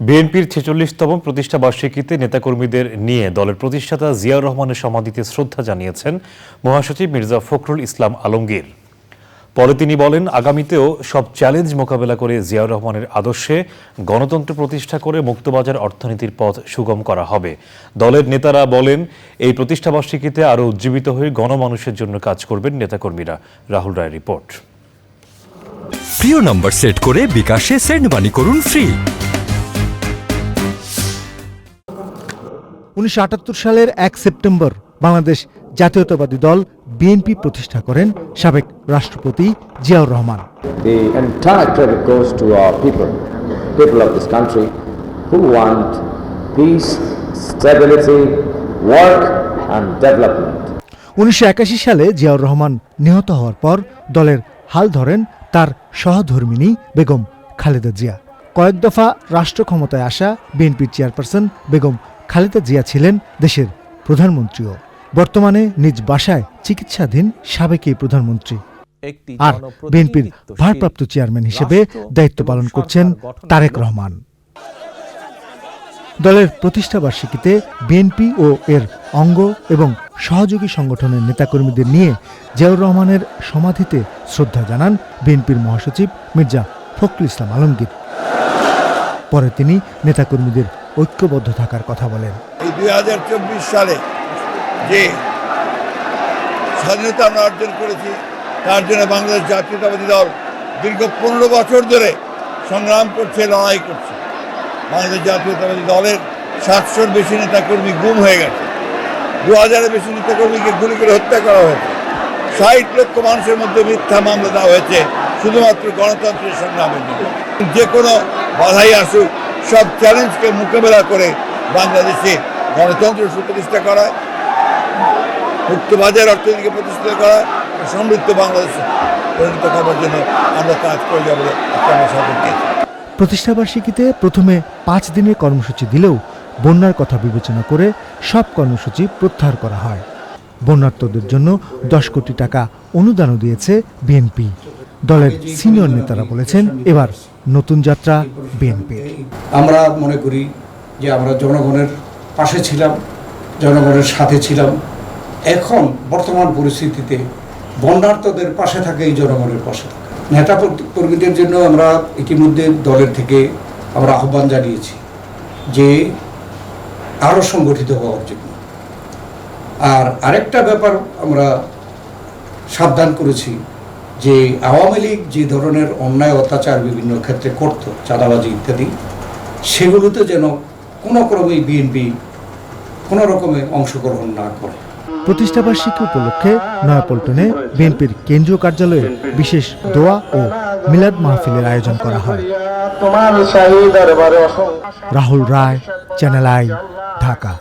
বিএনপির ছেচল্লিশতম প্রতিষ্ঠা বার্ষিকীতে নেতাকর্মীদের নিয়ে দলের প্রতিষ্ঠাতা জিয়াউর রহমানের সমাধিতে শ্রদ্ধা জানিয়েছেন মহাসচিব মির্জা ফখরুল ইসলাম আলমগীর। পরে তিনি বলেন, আগামীতেও সব চ্যালেঞ্জ মোকাবেলা করে জিয়াউর রহমানের আদর্শে গণতন্ত্র প্রতিষ্ঠা করে মুক্তবাজার অর্থনীতির পথ সুগম করা হবে। দলের নেতারা বলেন, এই প্রতিষ্ঠা বার্ষিকীতে আরও উজ্জীবিত হয়ে গণমানুষের জন্য কাজ করবেন নেতাকর্মীরা। রাহুল রায় রিপোর্ট। প্রিয় নম্বর সেট করে বিকাশে সেন্ড মানি করুন ফ্রি। উনিশশো আটাত্তর সালের এক সেপ্টেম্বর বাংলাদেশ জাতীয়তাবাদী দল বিএনপি প্রতিষ্ঠা করেন সাবেক রাষ্ট্রপতি Ziaur Rahman The entire credit goes to our people, people of this country who want peace, stability, work and development. উনিশশো একাশি সালে জিয়াউর রহমান নিহত হওয়ার পর দলের হাল ধরেন তার সহধর্মিনী বেগম খালেদা জিয়া কয়েক দফা রাষ্ট্র ক্ষমতায় আসা বিএনপির চেয়ারপারসন বেগম খালেদা জিয়া ছিলেন দেশের প্রধানমন্ত্রীও। বর্তমানে নিজ বাসায় চিকিৎসাধীন সাবেক এই প্রধানমন্ত্রী। আর বিএনপির ভারপ্রাপ্ত চেয়ারম্যান হিসেবে দায়িত্ব পালন করছেন তারেক রহমান। দলের প্রতিষ্ঠা বার্ষিকীতে বিএনপি ও এর অঙ্গ এবং সহযোগী সংগঠনের নেতাকর্মীদের নিয়ে জিয়াউর রহমানের সমাধিতে শ্রদ্ধা জানান বিএনপির মহাসচিব মির্জা ফখরুল ইসলাম আলমগীর। পরে তিনি নেতাকর্মীদের ঐক্যবদ্ধ থাকার কথা বলেন। এই দুই হাজার চব্বিশ সালে যে স্বাধীনতা আমরা অর্জন করেছি, তার জন্য বাংলাদেশ জাতীয়তাবাদী দল দীর্ঘ পনেরো বছর ধরে সংগ্রাম করছে, লড়াই করছে। বাংলাদেশ জাতীয়তাবাদী দলের সাতশোর বেশি নেতাকর্মী গুম হয়ে গেছে। দু হাজারের বেশি নেতাকর্মীকে গুলি করে হত্যা করা হয়েছে। ষাট লক্ষ মানুষের মধ্যে মিথ্যা মামলা দেওয়া হয়েছে, শুধুমাত্র গণতন্ত্রের সংগ্রামের জন্য। যে কোনো বাধাই আসুক, সব চ্যালেঞ্জকে মোকাবেলা করে বাংলাদেশে গণতন্ত্র সুপ্রতিষ্ঠা করা মুক্তবাজার অর্থনীতিকে প্রতিষ্ঠা করা সমৃদ্ধ বাংলাদেশে পরিণত করার জন্য আমরা কাজ করে যাব প্রতিষ্ঠাবার্ষিকীতে প্রথমে পাঁচ দিনের কর্মসূচি দিলেও বন্যার কথা বিবেচনা করে সব কর্মসূচি প্রত্যাহার করা হয়। বন্যার্থদের জন্য দশ কোটি টাকা অনুদানও দিয়েছে বিএনপি। দলের সিনিয়র নেতারা বলেছেন, এবার নতুন যাত্রা বিএনপি আমরা মনে করি যে আমরা জনগণের পাশে ছিলাম, জনগণের সাথে ছিলাম। এখন বর্তমান পরিস্থিতিতে বন্যার্থদের পাশে থাকে এই জনগণের পাশে নেতা কর্মীদের জন্য আমরা ইতিমধ্যে দলের থেকে আমরা আহ্বান জানিয়েছি যে আরও সংগঠিত হওয়ার জন্য। আর আরেকটা ব্যাপার আমরা সাবধান করেছি যে আওয়ামী লীগ যে ধরনের অন্যায় অত্যাচার বিভিন্ন ক্ষেত্রে করত চাঁদাবাজি ইত্যাদি সেগুলোতে যেন কোনো ক্রমেই বিএনপি কোনো রকমে অংশগ্রহণ না করে। প্রতিষ্ঠাবার্ষিকী উপলক্ষে নয়াপল্টনে বিএনপির কেন্দ্রীয় কার্যালয়ে বিশেষ দোয়া ও মিলাদ মাহফিলের আয়োজন করা হয়। Rahul Roy channel I Dhaka.